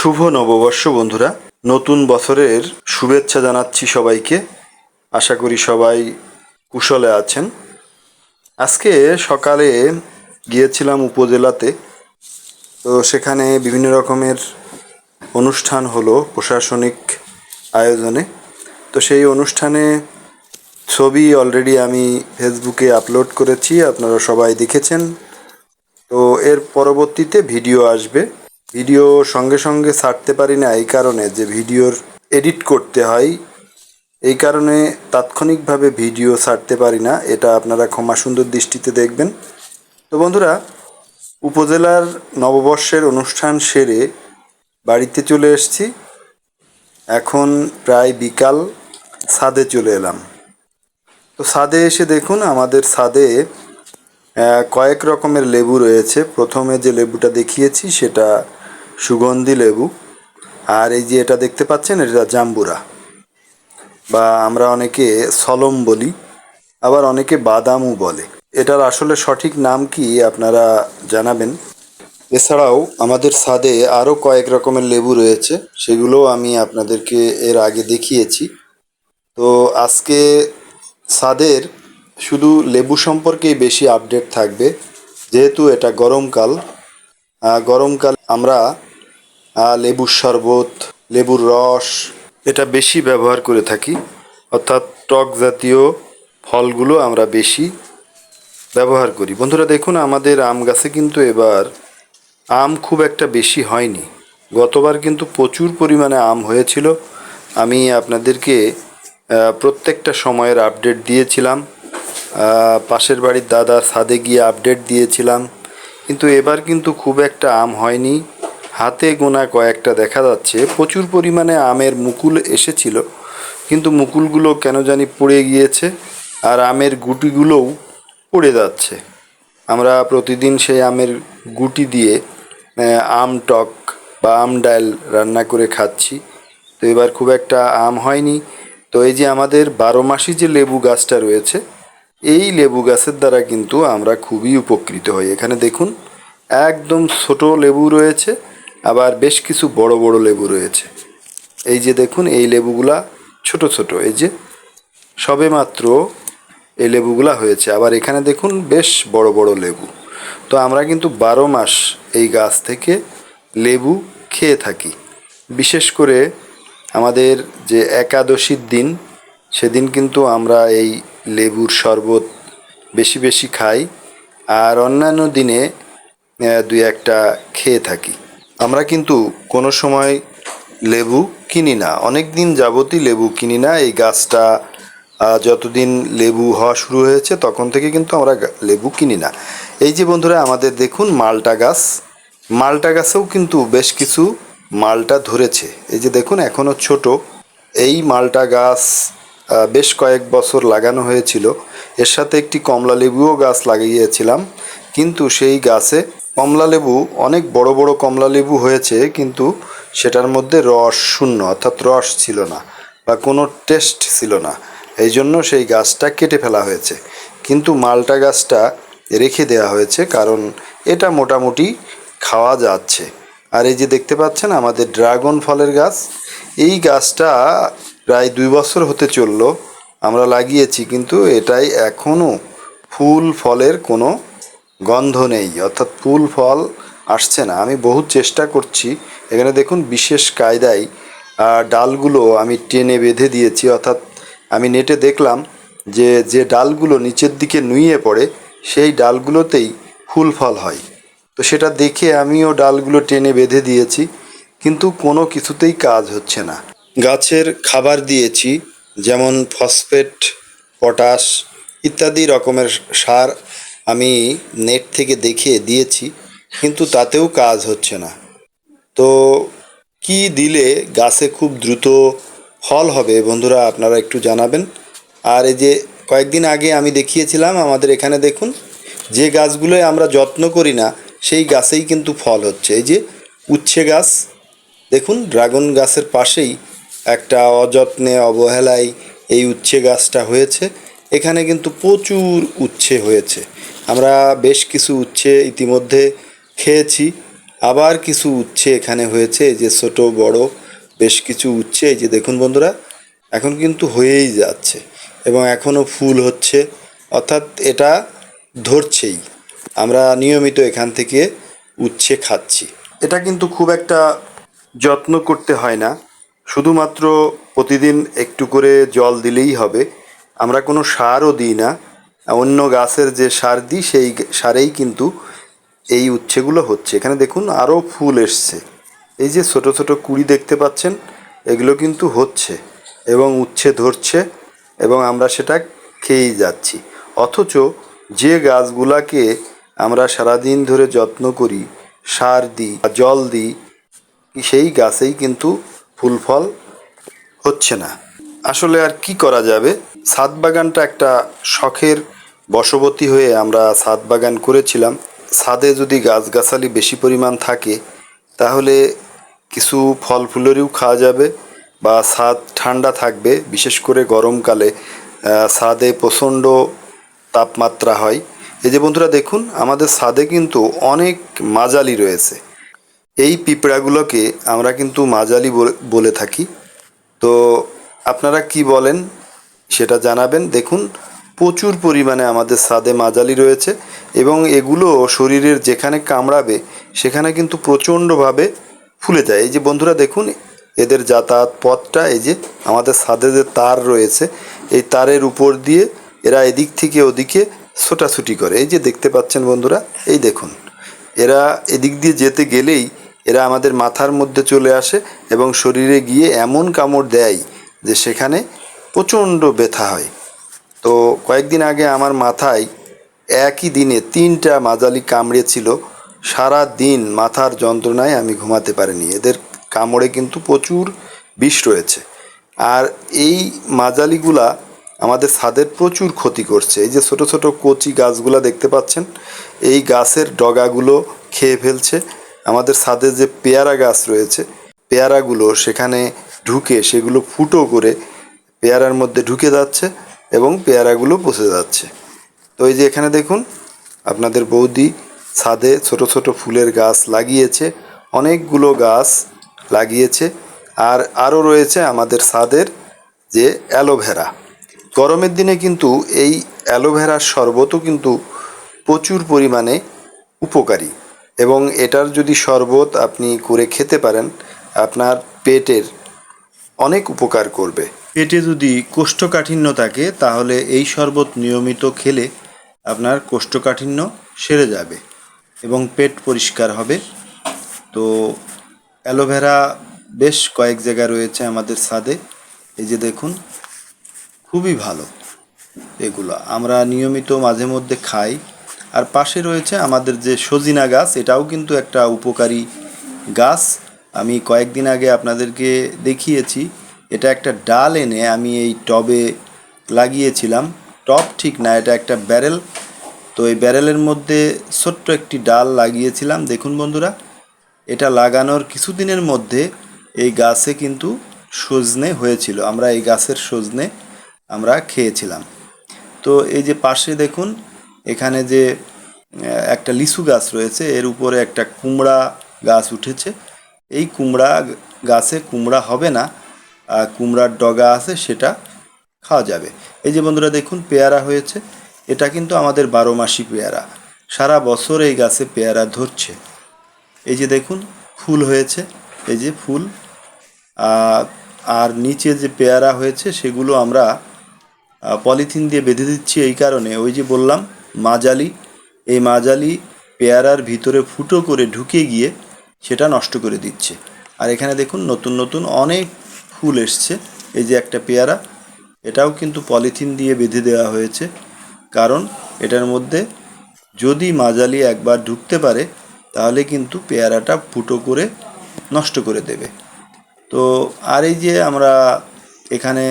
শুভ নববর্ষ, বন্ধুরা। নতুন বছরের শুভেচ্ছা জানাচ্ছি সবাইকে। আশা করি সবাই কুশলে আছেন। আজকে সকালে গিয়েছিলাম উপজেলাতে। তো সেখানে বিভিন্ন রকমের অনুষ্ঠান হলো প্রশাসনিক আয়োজনে। তো সেই অনুষ্ঠানে ছবি অলরেডি আমি ফেসবুকে আপলোড করেছি, আপনারা সবাই দেখেছেন। তো এর পরবর্তীতে ভিডিও আসবে। ভিডিও সঙ্গে সঙ্গে ছাড়তে পারি না এই কারণে যে ভিডিওর এডিট করতে হয়, এই কারণে তাৎক্ষণিকভাবে ভিডিও ছাড়তে পারি না, এটা আপনারা ক্ষমা সুন্দর দৃষ্টিতে দেখবেন। তো বন্ধুরা, উপজেলার নববর্ষের অনুষ্ঠান সেরে বাড়িতে চলে এসেছি। এখন প্রায় বিকাল, ছাদে চলে এলাম। তো ছাদে এসে দেখুন, আমাদের ছাদে কয়েক রকমের লেবু রয়েছে। প্রথমে যে লেবুটা দেখিয়েছি, সেটা সুগন্ধি লেবু। আর এই যে এটা দেখতে পাচ্ছেন, এটা জাম্বুরা। বা আমরা অনেকে সলম বলি, আবার অনেকে বাদামও বলে। এটার আসলে সঠিক নাম কি আপনারা জানাবেন? এছাড়াও আমাদের ছাদে আরও কয়েক রকমের লেবু রয়েছে সেগুলো আমি আপনাদেরকে এর আগে দেখিয়েছি। তো আজকে ছাদের শুধু লেবু সম্পর্কেই বেশি আপডেট থাকবে, যেহেতু এটা গরমকাল। গরমকাল আমরা লেবুর শরবত, লেবুর রস, এটা বেশি ব্যবহার করে থাকি। অর্থাৎ টক জাতীয় ফলগুলো আমরা বেশি ব্যবহার করি। বন্ধুরা, দেখুন, আমাদের আম গাছে কিন্তু এবার আম খুব একটা বেশি হয়নি। গতবার কিন্তু প্রচুর পরিমাণে আম হয়েছিল। আমি আপনাদেরকে প্রত্যেকটা সময়ের আপডেট দিয়েছিলাম। পাশের বাড়ির দাদা ছাদে গিয়ে আপডেট দিয়েছিলাম। কিন্তু এবার কিন্তু খুব একটা আম হয়নি। হাতে গোনা কয়েকটা দেখা যাচ্ছে। প্রচুর পরিমাণে আমের মুকুল এসেছিল, কিন্তু মুকুলগুলো কেন জানি পড়ে গিয়েছে আর আমের গুটিগুলোও পড়ে যাচ্ছে। আমরা প্রতিদিন সেই আমের গুটি দিয়ে আম টক বা আম ডাল রান্না করে খাচ্ছি। তো এবার খুব একটা আম হয়নি। তো এই যে আমাদের বারো মাসি যে লেবু গাছটা রয়েছে, এই লেবু গাছের দ্বারা কিন্তু আমরা খুবই উপকৃত হই। এখানে দেখুন, একদম ছোট লেবু রয়েছে। আবার বেশ কিছু বড় বড় লেবু রয়েছে। এই যে দেখুন, এই লেবুগুলা ছোট ছোট, এই যে সবে মাত্র এই লেবুগুলা হয়েছে। আবার এখানে দেখুন, বেশ বড় বড় লেবু। তো আমরা কিন্তু বারো মাস এই গাছ থেকে লেবু খেয়ে থাকি। বিশেষ করে আমাদের যে একাদশীর দিন, সেদিন কিন্তু আমরা এই লেবুর শরবত বেশি বেশি খাই। আর অন্যান্য দিনে দুই একটা খেয়ে থাকি। আমরা কিন্তু কোনো সময় লেবু কিনি না। অনেক দিন যাবতই লেবু কিনি না। এই গাছটা যতদিন লেবু হওয়া শুরু হয়েছে, তখন থেকে কিন্তু আমরা লেবু কিনি না। এই যে বন্ধুরা, আমাদের দেখুন মালটা গাছ। মালটা গাছেও কিন্তু বেশ কিছু মালটা ধরেছে। এই যে দেখুন এখনও ছোট। এই মালটা গাছ বেশ কয়েক বছর লাগানো হয়েছিল। এর সাথে একটি কমলা লেবুও গাছ লাগিয়েছিলাম। কিন্তু সেই গাছে কমলা লেবু, অনেক বড় বড় কমলা লেবু হয়েছে, কিন্তু সেটার মধ্যে রস শূন্য, অর্থাৎ রস ছিল না বা কোনো টেস্ট ছিল না। এই জন্য সেই গাছটা কেটে ফেলা হয়েছে। কিন্তু মালটা গাছটা রেখে দেওয়া হয়েছে, কারণ এটা মোটামুটি খাওয়া যাচ্ছে। আর এই যে দেখতে পাচ্ছেন আমাদের ড্রাগন ফলের গাছ, এই গাছটা প্রায় দুই বছর হতে চলল, আমরা লাগিয়েছি, কিন্তু এটাই এখনও ফুল ফলের কোনো গন্ধ নেই, অর্থাৎ ফুল, ফল আসছে না। আমি বহুত চেষ্টা করছি। এখানে দেখুন বিশেষ কায়দায় ডালগুলো আমি টেনে বেঁধে দিয়েছি। অর্থাৎ আমি নেটে দেখলাম যে যে ডালগুলো নিচের দিকে নুইয়ে পড়ে, সেই ডালগুলোতেই ফুল, ফল হয়। তো সেটা দেখে আমিও ডালগুলো টেনে বেঁধে দিয়েছি, কিন্তু কোনো কিছুতেই কাজ হচ্ছে না। গাছের খাবার দিয়েছি, যেমন ফসফেট, পটাশ ইত্যাদি রকমের সার আমি নেট থেকে দেখে দিয়েছি, কিন্তু তাতেও কাজ হচ্ছে না। তো কি দিলে গাছে খুব দ্রুত ফল হবে? বন্ধুরা, আপনারা একটু জানাবেন। আর এই যে কয়েকদিন আগে আমি দেখিয়েছিলাম, আমাদের এখানে দেখুন, যে গাছগুলোয় আমরা যত্ন করি না, সেই গাছেই কিন্তু ফল হচ্ছে। এই যে উচ্ছে গাছ, দেখুন, ড্রাগন গাছের পাশেই একটা অযত্নে অবহেলায় এই উচ্ছে গাছটা হয়েছে। এখানে কিন্তু প্রচুর উচ্ছে হয়েছে। আমরা বেশ কিছু উচ্ছে ইতিমধ্যে খেয়েছি। আবার কিছু উচ্ছে এখানে হয়েছে যে ছোট, বড় বেশ কিছু উচ্ছে, এই যে দেখুন বন্ধুরা, এখন কিন্তু হয়েই যাচ্ছে এবং এখনও ফুল হচ্ছে। অর্থাৎ এটা ধরছেই। আমরা নিয়মিত এখান থেকে উচ্ছে খাচ্ছি। এটা কিন্তু খুব একটা যত্ন করতে হয় না। শুধুমাত্র প্রতিদিন একটু করে জল দিলেই হবে। আমরা কোনো সারও দিই না। অন্য গাছের যে সার দিই, সেই সারেই কিন্তু এই উচ্ছেগুলো হচ্ছে। এখানে দেখুন আরও ফুল এসছে। এই যে ছোট ছোট কুড়ি দেখতে পাচ্ছেন, এগুলো কিন্তু হচ্ছে এবং উচ্ছে ধরছে এবং আমরা সেটা খেয়েই যাচ্ছি। অথচ যে গাছগুলাকে আমরা সারাদিন ধরে যত্ন করি, সার দিই জল দিই, সেই গাছেই কিন্তু ফুল ফল হচ্ছে না। আসলে আর কি করা যাবে? ছাদ বাগানটা একটা শখের বশবর্তী হয়ে আমরা ছাদ বাগান করেছিলাম। ছাদে যদি গাছগাছালি বেশি পরিমাণ থাকে, তাহলে কিছু ফল ফুলেরও খাওয়া যাবে বা ছাদ ঠান্ডা থাকবে। বিশেষ করে গরমকালে ছাদে প্রচণ্ড তাপমাত্রা হয়। এই যে বন্ধুরা, দেখুন, আমাদের ছাদে কিন্তু অনেক মাজালি রয়েছে। এই পিঁপড়াগুলোকে আমরা কিন্তু মাজালি বলে থাকি। তো আপনারা কি বলেন সেটা জানাবেন। দেখুন প্রচুর পরিমাণে আমাদের ছাদে মাজালি রয়েছে এবং এগুলো শরীরের যেখানে কামড়াবে, সেখানে কিন্তু প্রচণ্ডভাবে ফুলে যায়। এই যে বন্ধুরা দেখুন, এদের যাতায়াত পথটা, এই যে আমাদের ছাদে যে তার রয়েছে, এই তারের উপর দিয়ে এরা এদিক থেকে ওদিকে ছোটাছুটি করে। এই যে দেখতে পাচ্ছেন বন্ধুরা, এই দেখুন, এরা এদিক দিয়ে যেতে গেলেই এরা আমাদের মাথার মধ্যে চলে আসে এবং শরীরে গিয়ে এমন কামড় দেয় যে সেখানে প্রচণ্ড ব্যথা হয়। তো কয়েকদিন আগে আমার মাথায় একই দিনে তিনটা মাজালি কামড়েছিল সারা দিন মাথার যন্ত্রণায় আমি ঘুমাতে পারিনি। এদের কামড়ে কিন্তু প্রচুর বিষ রয়েছে। আর এই মাজালিগুলা আমাদের ছাদের প্রচুর ক্ষতি করছে। এই যে ছোট ছোট কচি গাছগুলো দেখতে পাচ্ছেন, এই গাছের ডগাগুলো খেয়ে ফেলছে। আমাদের ছাদে যে পেয়ারা গাছ রয়েছে, পেয়ারাগুলো সেখানে ঢুকে সেগুলো ফুটো করে পেয়ারার মধ্যে ঢুকে যাচ্ছে। এবং পেয়ারাগুলো পচে যাচ্ছে। তো এই যে এখানে দেখুন, আপনাদের বৌদি ছাদে ছোট ছোট ফুলের গাছ লাগিয়েছে, অনেকগুলো গাছ লাগিয়েছে, আর আরও রয়েছে আমাদের ছাদের যে অ্যালোভেরা। গরমের দিনে কিন্তু এই অ্যালোভেরার শরবতও কিন্তু প্রচুর পরিমাণে উপকারী। এবং এটার যদি শরবত আপনি করে খেতে পারেন, আপনার পেটের অনেক উপকার করবে। পেটে যদি কোষ্ঠকাঠিন্য থাকে, তাহলে এই শরবত নিয়মিত খেলে আপনার কোষ্ঠকাঠিন্য সেরে যাবে এবং পেট পরিষ্কার হবে। তো অ্যালোভেরা বেশ কয়েক জায়গা রয়েছে আমাদের ছাদে এই যে দেখুন, খুবই ভালো এগুলো। আমরা নিয়মিত মাঝে মধ্যে খাই। আর পাশে রয়েছে আমাদের যে সজিনা গাছ, এটাও কিন্তু একটা উপকারী গাছ। আমি কয়েকদিন আগে আপনাদেরকে দেখিয়েছি। এটা একটা ডাল এনে আমি এই টবে লাগিয়েছিলাম। টব ঠিক না, এটা একটা ব্যারেল। তো এই ব্যারেলের মধ্যে ছোট্ট একটি ডাল লাগিয়েছিলাম। দেখুন বন্ধুরা, এটা লাগানোর কিছুদিনের মধ্যে এই গাছে কিন্তু সজনে হয়েছিল। আমরা এই গাছের সজনে আমরা খেয়েছিলাম। তো এই যে পাশে দেখুন, এখানে যে একটা লিচু গাছ রয়েছে, এর উপরে একটা কুমড়া গাছ উঠেছে। এই কুমড়া গাছে কুমড়া হবে না কুমড়ার ডগা আছে, সেটা খাওয়া যাবে। এই যে বন্ধুরা, দেখুন, পেয়ারা হয়েছে। এটা কিন্তু আমাদের বারো মাসি পেয়ারা। সারা বছর এই গাছে পেয়ারা ধরছে। এই যে দেখুন, ফুল হয়েছে। এই যে ফুল। আর নিচে যে পেয়ারা হয়েছে, সেগুলো আমরা পলিথিন দিয়ে বেঁধে দিচ্ছি এই কারণে। ওই যে বললাম মাজালি এই মাজালি পেয়ারার ভিতরে ফুটো করে ঢুকে গিয়ে সেটা নষ্ট করে দিচ্ছে। আর এখানে দেখুন, নতুন নতুন অনেক ফুল এসছে। এই যে একটা পেয়ারা, এটাও কিন্তু পলিথিন দিয়ে বেঁধে দেওয়া হয়েছে। কারণ এটার মধ্যে যদি মাজালি একবার ঢুকতে পারে, তাহলে কিন্তু পেয়ারাটা ফুটো করে নষ্ট করে দেবে। তো আর এই যে আমরা এখানে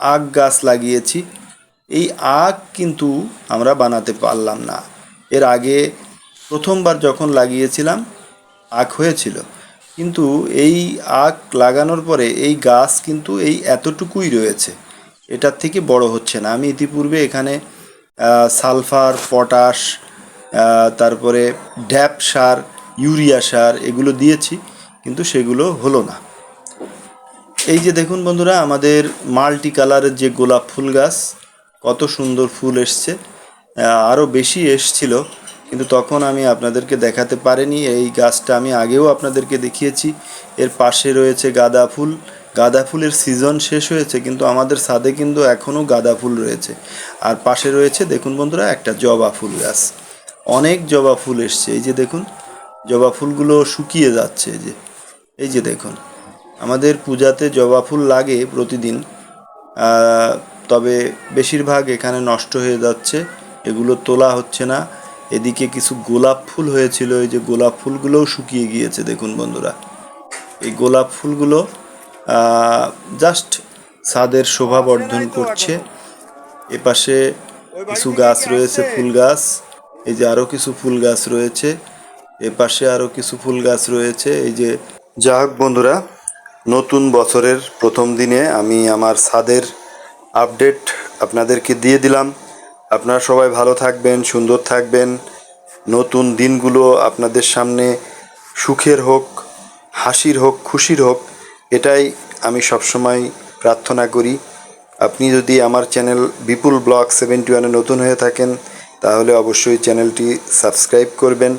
আখ গাছ লাগিয়েছি, এই আখ কিন্তু আমরা বানাতে পারলাম না। এর আগে প্রথমবার যখন লাগিয়েছিলাম, আখ হয়েছিল। কিন্তু এই আখ লাগানোর পরে এই গাছ কিন্তু এই এতটুকুই রয়েছে। এটার থেকে বড় হচ্ছে না। আমি ইতিপূর্বে এখানে সালফার, পটাশ তারপরে ড্যাপ সার, ইউরিয়া সার এগুলো দিয়েছি, কিন্তু সেগুলো হলো না। এই যে দেখুন বন্ধুরা, আমাদের মাল্টি কালারের যে গোলাপ ফুল গাছ, কত সুন্দর ফুল এসছে আরও বেশি এসছিল। কিন্তু তখন আমি আপনাদেরকে দেখাতে পারিনি। এই গাছটা আমি আগেও আপনাদেরকে দেখিয়েছি। এর পাশে রয়েছে গাঁদা ফুল। গাঁদা ফুলের সিজন শেষ হয়েছে, কিন্তু আমাদের ছাদে কিন্তু এখনও গাঁদা ফুল রয়েছে। আর পাশে রয়েছে, দেখুন বন্ধুরা, একটা জবা ফুল গাছ। অনেক জবা ফুল এসছে। এই যে দেখুন, জবা ফুলগুলো শুকিয়ে যাচ্ছে এই যে। এই যে দেখুন, আমাদের পূজাতে জবা ফুল লাগে প্রতিদিন। তবে বেশিরভাগ এখানে নষ্ট হয়ে যাচ্ছে। এগুলো তোলা হচ্ছে না। এদিকে কিছু গোলাপ ফুল হয়েছিল, এই যে গোলাপ ফুলগুলোও শুকিয়ে গিয়েছে, দেখুন বন্ধুরা। এই গোলাপ ফুলগুলো জাস্ট ছাদের শোভা বর্ধন করছে। এপাশে কিছু গাছ রয়েছে, ফুল গাছ। এই যে আরও কিছু ফুল গাছ রয়েছে। এপাশে আরও কিছু ফুল গাছ রয়েছে। এই যে যা বন্ধুরা, নতুন বছরের প্রথম দিনে আমি আমার ছাদের আপডেট আপনাদেরকে দিয়ে দিলাম। আপনারা সবাই ভালো থাকবেন, সুন্দর থাকবেন। নতুন দিনগুলো আপনাদের সামনে সুখের হোক, হাসির হোক, খুশির হোক, এটাই আমি সবসময় প্রার্থনা করি। আপনি যদি আমার চ্যানেল বিপুল ব্লগ সেভেন্টি ওয়ানে নতুন হয়ে থাকেন, তাহলে অবশ্যই চ্যানেলটি সাবস্ক্রাইব করবেন,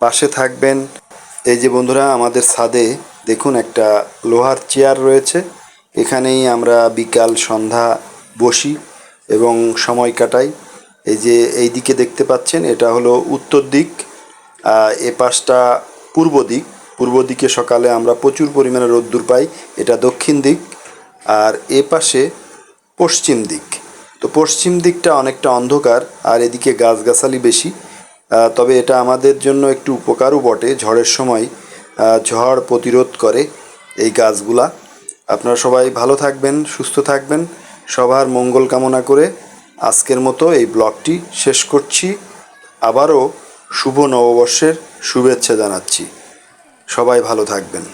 পাশে থাকবেন। এই যে বন্ধুরা, আমাদের ছাদে দেখুন একটা লোহার চেয়ার রয়েছে। এখানেই আমরা বিকাল সন্ধ্যা বসি এবং সময় কাটাই। এই যে এই দিকে দেখতে পাচ্ছেন, এটা হলো উত্তর দিক এ পাশটা পূর্ব দিক। পূর্ব দিকে সকালে আমরা প্রচুর পরিমাণে রোদ্দুর পাই, এটা দক্ষিণ দিক, আর এ পাশে পশ্চিম দিক। তো পশ্চিম দিকটা অনেকটা অন্ধকার, আর এদিকে গাছগাছালি বেশি তবে এটা আমাদের জন্য একটু উপকারও বটে। ঝড়ের সময় ঝড় প্রতিরোধ করে এই গাছগুলা। আপনারা সবাই ভালো থাকবেন, সুস্থ থাকবেন, সবার মঙ্গল কামনা করে আজকের মতো এই ব্লগটি শেষ করছি। আবারও শুভ নববর্ষের শুভেচ্ছা জানাচ্ছি। সবাই ভালো থাকবেন।